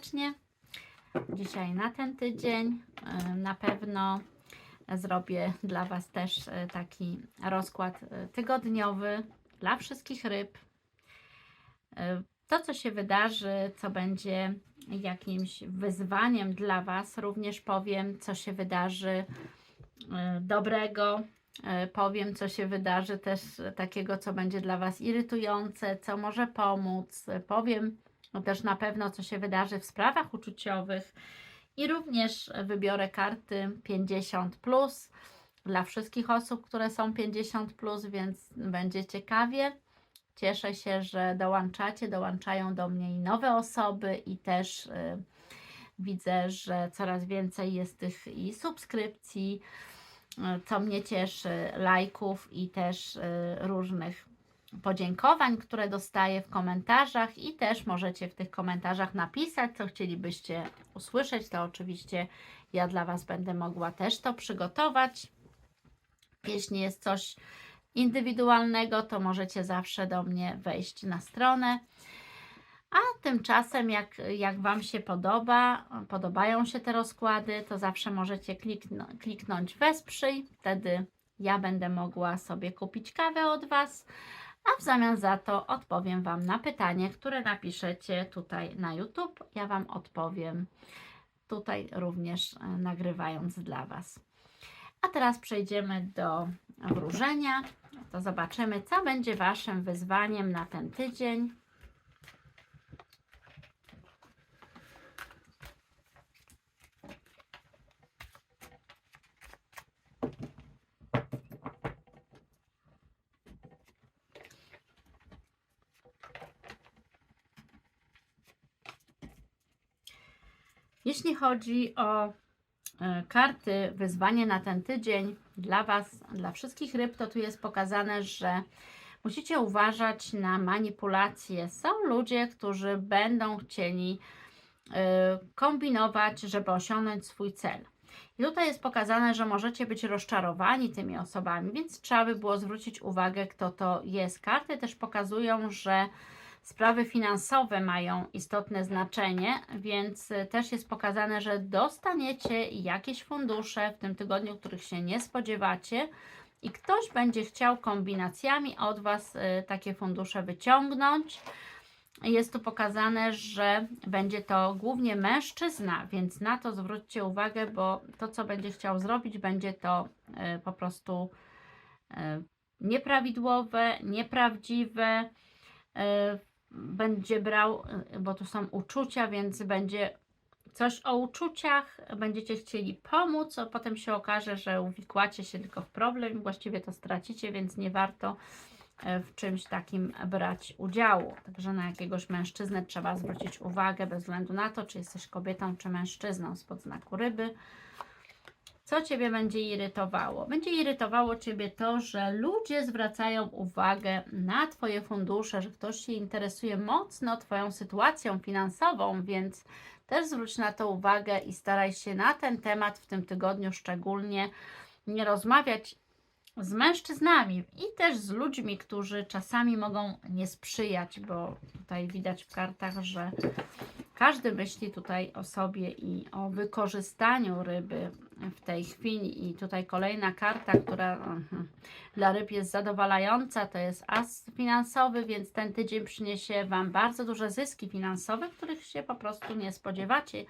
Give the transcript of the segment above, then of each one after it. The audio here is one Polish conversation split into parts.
Serdecznie. Dzisiaj na ten tydzień e, na pewno zrobię dla Was też e, taki rozkład e, tygodniowy dla wszystkich ryb. To, co się wydarzy, co będzie jakimś wyzwaniem dla Was, również powiem, co się wydarzy dobrego, powiem, co się wydarzy też takiego, co będzie dla Was irytujące, co może pomóc. Powiem no też na pewno, co się wydarzy w sprawach uczuciowych i również wybiorę karty 50 plus dla wszystkich osób, które są 50 plus, więc będzie ciekawie. Cieszę się, że dołączacie, dołączają do mnie i nowe osoby i też y, widzę, że coraz więcej jest tych i subskrypcji, y, co mnie cieszy, lajków i też y, różnych podziękowań, które dostaję w komentarzach i też możecie w tych komentarzach napisać, co chcielibyście usłyszeć, to oczywiście ja dla Was będę mogła też to przygotować. Jeśli jest coś indywidualnego, to możecie zawsze do mnie wejść na stronę. A tymczasem, jak, jak Wam się podoba, podobają się te rozkłady, to zawsze możecie kliknąć wesprzyj. Wtedy ja będę mogła sobie kupić kawę od Was, a w zamian za to odpowiem Wam na pytanie, które napiszecie tutaj na YouTube. Ja Wam odpowiem tutaj również e, nagrywając dla Was. A teraz przejdziemy do wróżenia. To zobaczymy, co będzie Waszym wyzwaniem na ten tydzień. Jeśli chodzi o e, karty wyzwanie na ten tydzień dla Was, dla wszystkich ryb, to tu jest pokazane, że musicie uważać na manipulacje. Są ludzie, którzy będą chcieli y, kombinować, żeby osiągnąć swój cel. I tutaj jest pokazane, że możecie być rozczarowani tymi osobami, więc trzeba by było zwrócić uwagę, kto to jest. Karty też pokazują, że sprawy finansowe mają istotne znaczenie, więc y, też jest pokazane, że dostaniecie jakieś fundusze w tym tygodniu, których się nie spodziewacie i ktoś będzie chciał kombinacjami od Was y, takie fundusze wyciągnąć. Jest tu pokazane, że będzie to głównie mężczyzna, więc na to zwróćcie uwagę, bo to, co będzie chciał zrobić, będzie to y, po prostu nieprawidłowe, nieprawdziwe. Będzie brał, y, bo tu są uczucia, więc będzie coś o uczuciach, będziecie chcieli pomóc, a potem się okaże, że uwikłacie się tylko w problem właściwie to stracicie, więc nie warto e, w czymś takim brać udziału. Także na jakiegoś mężczyznę trzeba zwrócić uwagę bez względu na to, czy jesteś kobietą, czy mężczyzną spod znaku ryby. Co Ciebie będzie irytowało? Będzie irytowało Ciebie to, że ludzie zwracają uwagę na Twoje fundusze, że ktoś się interesuje mocno Twoją sytuacją finansową, więc też zwróć na to uwagę i staraj się na ten temat w tym tygodniu szczególnie nie rozmawiać z mężczyznami i też z ludźmi, którzy czasami mogą nie sprzyjać, bo tutaj widać w kartach, że każdy myśli tutaj o sobie i o wykorzystaniu ryby w tej chwili. I tutaj kolejna karta, która mhm, dla ryb jest zadowalająca, to jest as finansowy, więc ten tydzień przyniesie Wam bardzo duże zyski finansowe, których się po prostu nie spodziewacie.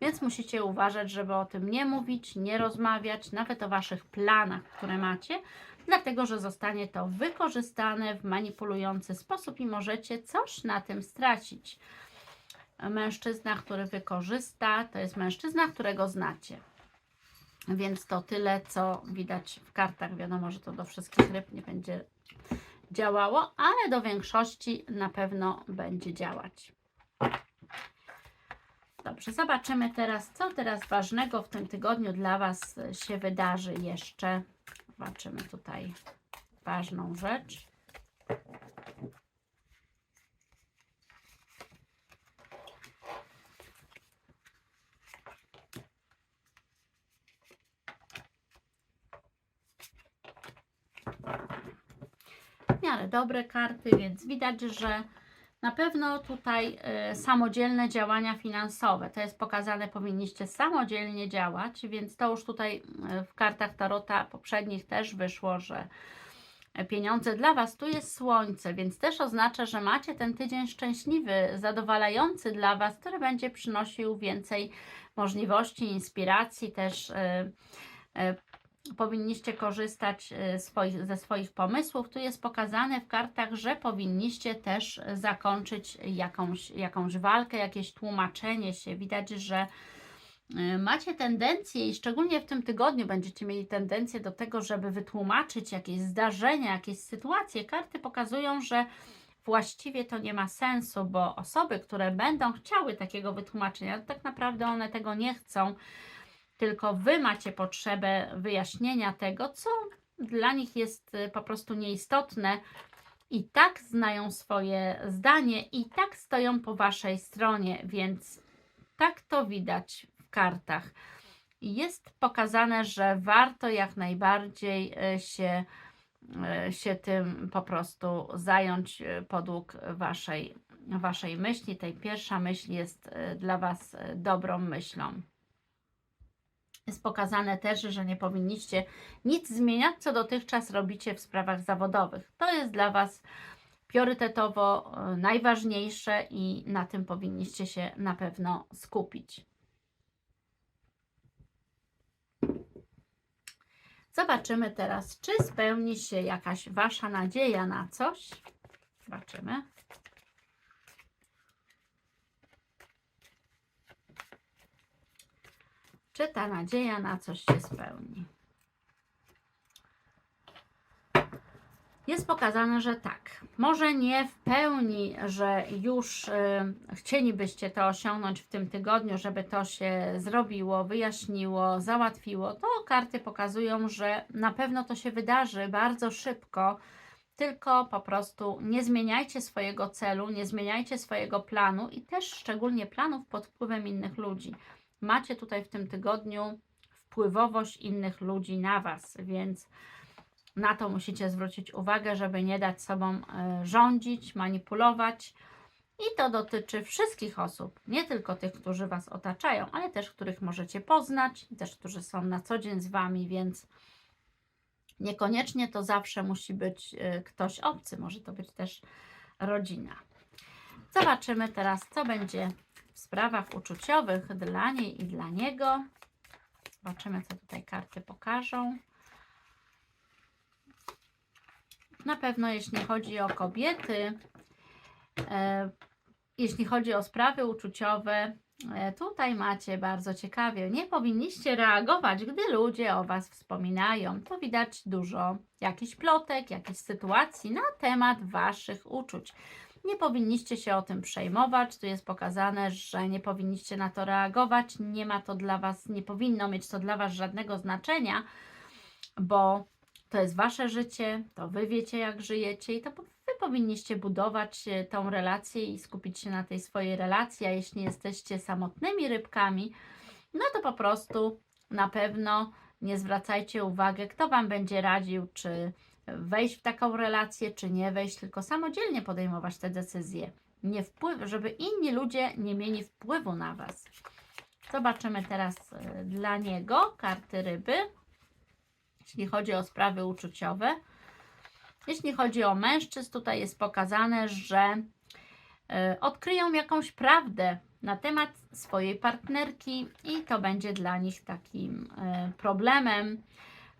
Więc musicie uważać, żeby o tym nie mówić, nie rozmawiać, nawet o Waszych planach, które macie, dlatego że zostanie to wykorzystane w manipulujący sposób i możecie coś na tym stracić. Mężczyzna, który wykorzysta, to jest mężczyzna, którego znacie. Więc to tyle, co widać w kartach. Wiadomo, że to do wszystkich ryb nie będzie działało, ale do większości na pewno będzie działać. Dobrze, zobaczymy teraz, co teraz ważnego w tym tygodniu dla Was się wydarzy jeszcze. Zobaczymy tutaj ważną rzecz. w miarę dobre karty, więc widać, że Na pewno tutaj y, samodzielne działania finansowe, to jest pokazane, powinniście samodzielnie działać, więc to już tutaj y, w kartach Tarota poprzednich też wyszło, że pieniądze dla Was, tu jest słońce, więc też oznacza, że macie ten tydzień szczęśliwy, zadowalający dla Was, który będzie przynosił więcej możliwości, inspiracji, też y, y, powinniście korzystać swoich, ze swoich pomysłów. Tu jest pokazane w kartach, że powinniście też zakończyć jakąś, jakąś walkę, jakieś tłumaczenie się. Widać, że y, macie tendencję i szczególnie w tym tygodniu będziecie mieli tendencję do tego, żeby wytłumaczyć jakieś zdarzenia, jakieś sytuacje. Karty pokazują, że właściwie to nie ma sensu, bo osoby, które będą chciały takiego wytłumaczenia, to tak naprawdę one tego nie chcą, tylko Wy macie potrzebę wyjaśnienia tego, co dla nich jest y, po prostu nieistotne. I tak znają swoje zdanie, i tak stoją po Waszej stronie, więc tak to widać w kartach. Jest pokazane, że warto jak najbardziej y, się e, się tym po prostu zająć podług waszej, waszej myśli. Tej pierwsza myśl jest dla Was dobrą myślą. Jest pokazane też, że nie powinniście nic zmieniać, co dotychczas robicie w sprawach zawodowych. To jest dla Was priorytetowo e, najważniejsze i na tym powinniście się na pewno skupić. Zobaczymy teraz, czy spełni się jakaś Wasza nadzieja na coś. Zobaczymy. Czy ta nadzieja na coś się spełni? Jest pokazane, że tak. Może nie w pełni, że już y, chcielibyście to osiągnąć w tym tygodniu, żeby to się zrobiło, wyjaśniło, załatwiło. To karty pokazują, że na pewno to się wydarzy bardzo szybko. Tylko po prostu nie zmieniajcie swojego celu, nie zmieniajcie swojego planu i też szczególnie planów pod wpływem innych ludzi. Macie tutaj w tym tygodniu wpływowość innych ludzi na Was, więc na to musicie zwrócić uwagę, żeby nie dać sobą e, rządzić, manipulować. I to dotyczy wszystkich osób, nie tylko tych, którzy Was otaczają, ale też których możecie poznać, też którzy są na co dzień z Wami, więc niekoniecznie to zawsze musi być e, ktoś obcy, może to być też rodzina. Zobaczymy teraz, co będzie w sprawach uczuciowych dla niej i dla niego. Zobaczymy, co tutaj karty pokażą. Na pewno, jeśli chodzi o kobiety, e, jeśli chodzi o sprawy uczuciowe, e, tutaj macie bardzo ciekawie. Nie powinniście reagować, gdy ludzie o Was wspominają. To widać dużo jakichś plotek, jakichś sytuacji na temat Waszych uczuć. Nie powinniście się o tym przejmować. Tu jest pokazane, że nie powinniście na to reagować. Nie ma to dla Was, nie powinno mieć to dla Was żadnego znaczenia, bo to jest Wasze życie, to Wy wiecie, jak żyjecie i to Wy powinniście budować e, tą relację i skupić się na tej swojej relacji. A jeśli jesteście samotnymi rybkami, no to po prostu na pewno nie zwracajcie uwagi, kto Wam będzie radził, czy wejść w taką relację, czy nie wejść, tylko samodzielnie podejmować te decyzje. Nie wpływ, żeby inni ludzie nie mieli wpływu na Was. Zobaczymy teraz e, dla niego karty ryby jeśli chodzi o sprawy uczuciowe. Jeśli chodzi o mężczyzn, tutaj jest pokazane, że y, odkryją jakąś prawdę na temat swojej partnerki i to będzie dla nich takim y, problemem,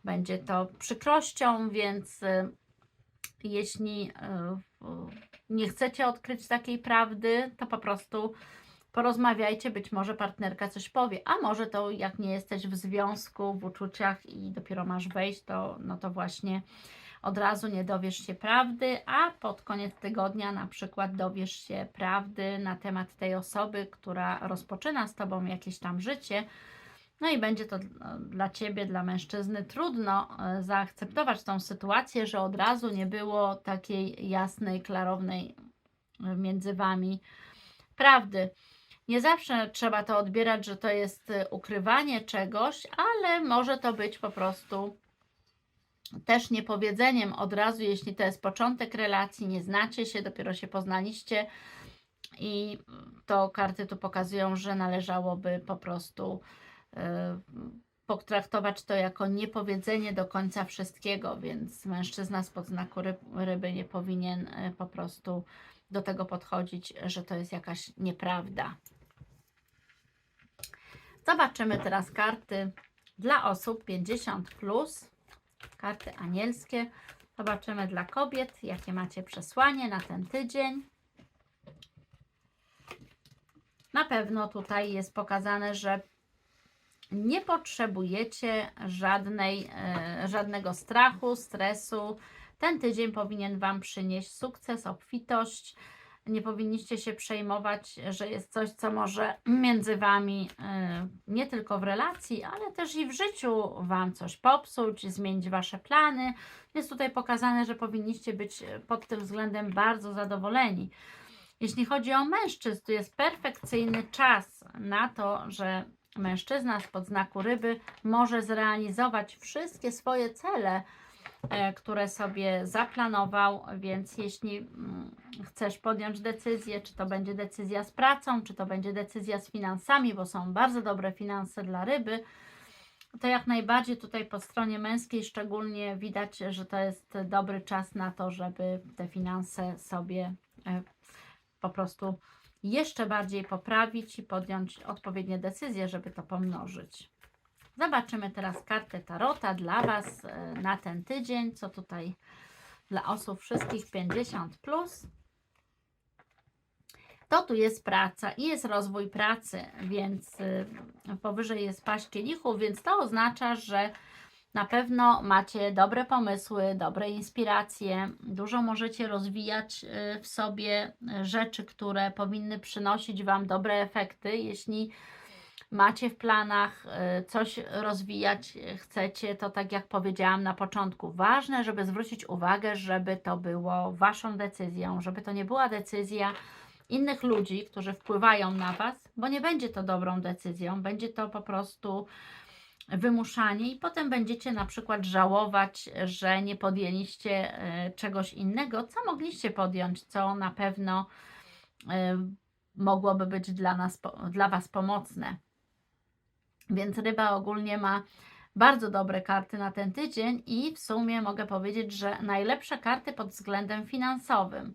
będzie to przykrością, więc y, jeśli nie chcecie odkryć takiej prawdy, to po prostu porozmawiajcie, być może partnerka coś powie, a może to jak nie jesteś w związku, w uczuciach i dopiero masz wejść, to no to właśnie od razu nie dowiesz się prawdy, a pod koniec tygodnia na przykład dowiesz się prawdy na temat tej osoby, która rozpoczyna z Tobą jakieś tam życie, no i będzie to dla Ciebie, dla mężczyzny trudno e, zaakceptować tą sytuację, że od razu nie było takiej jasnej, klarownej e, między Wami prawdy. Nie zawsze trzeba to odbierać, że to jest y, ukrywanie czegoś, ale może to być po prostu też niepowiedzeniem od razu, jeśli to jest początek relacji, nie znacie się, dopiero się poznaliście i to karty tu pokazują, że należałoby po prostu potraktować to jako niepowiedzenie do końca wszystkiego, więc mężczyzna spod znaku ryb, ryby nie powinien y, po prostu do tego podchodzić, że to jest jakaś nieprawda. Zobaczymy teraz karty dla osób 50 plus, karty anielskie. Zobaczymy dla kobiet, jakie macie przesłanie na ten tydzień. Na pewno tutaj jest pokazane, że nie potrzebujecie żadnej, e, żadnego strachu, stresu. Ten tydzień powinien Wam przynieść sukces, obfitość. Nie powinniście się przejmować, że jest coś, co może między Wami e, nie tylko w relacji, ale też i w życiu Wam coś popsuć, zmienić Wasze plany. Jest tutaj pokazane, że powinniście być pod tym względem bardzo zadowoleni. Jeśli chodzi o mężczyzn, to jest perfekcyjny czas na to, że mężczyzna spod znaku ryby może zrealizować wszystkie swoje cele, e, które sobie zaplanował, więc jeśli mm, chcesz podjąć decyzję, czy to będzie decyzja z pracą, czy to będzie decyzja z finansami, bo są bardzo dobre finanse dla ryby, to jak najbardziej tutaj po stronie męskiej szczególnie widać, że to jest dobry czas na to, żeby te finanse sobie e, po prostu jeszcze bardziej poprawić i podjąć odpowiednie decyzje, żeby to pomnożyć. Zobaczymy teraz kartę Tarota dla Was e, na ten tydzień, co tutaj dla osób wszystkich 50 plus. To tu jest praca i jest rozwój pracy, więc y, powyżej jest paść kielichów, więc to oznacza, że na pewno macie dobre pomysły, dobre inspiracje, dużo możecie rozwijać y, w sobie y, rzeczy, które powinny przynosić Wam dobre efekty. Jeśli macie w planach y, coś rozwijać, chcecie, to tak jak powiedziałam na początku, ważne, żeby zwrócić uwagę, żeby to było Waszą decyzją, żeby to nie była decyzja innych ludzi, którzy wpływają na Was, bo nie będzie to dobrą decyzją, będzie to po prostu wymuszanie i potem będziecie na przykład żałować, że nie podjęliście e, czegoś innego, co mogliście podjąć, co na pewno e, mogłoby być dla, nas, dla Was pomocne. Więc ryba ogólnie ma bardzo dobre karty na ten tydzień i w sumie mogę powiedzieć, że najlepsze karty pod względem finansowym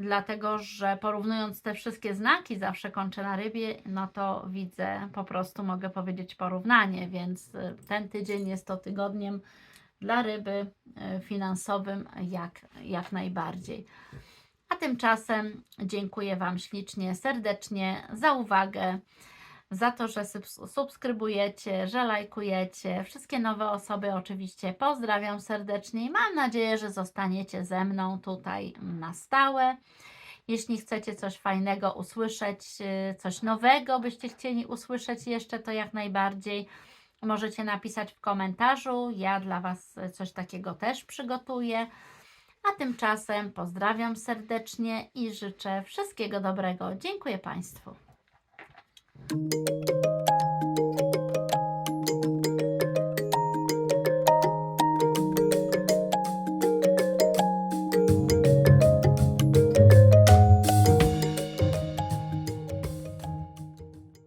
dlatego że porównując te wszystkie znaki, zawsze kończę na rybie, no to widzę, po prostu mogę powiedzieć porównanie, więc y, ten tydzień jest to tygodniem dla ryby y, finansowym jak, jak najbardziej. A tymczasem dziękuję Wam ślicznie, serdecznie za uwagę za to, że subskrybujecie, że lajkujecie. Wszystkie nowe osoby oczywiście pozdrawiam serdecznie i mam nadzieję, że zostaniecie ze mną tutaj na stałe. Jeśli chcecie coś fajnego usłyszeć, y, coś nowego byście chcieli usłyszeć jeszcze, to jak najbardziej możecie napisać w komentarzu. Ja dla Was coś takiego też przygotuję. A tymczasem pozdrawiam serdecznie i życzę wszystkiego dobrego. Dziękuję Państwu. Thank you.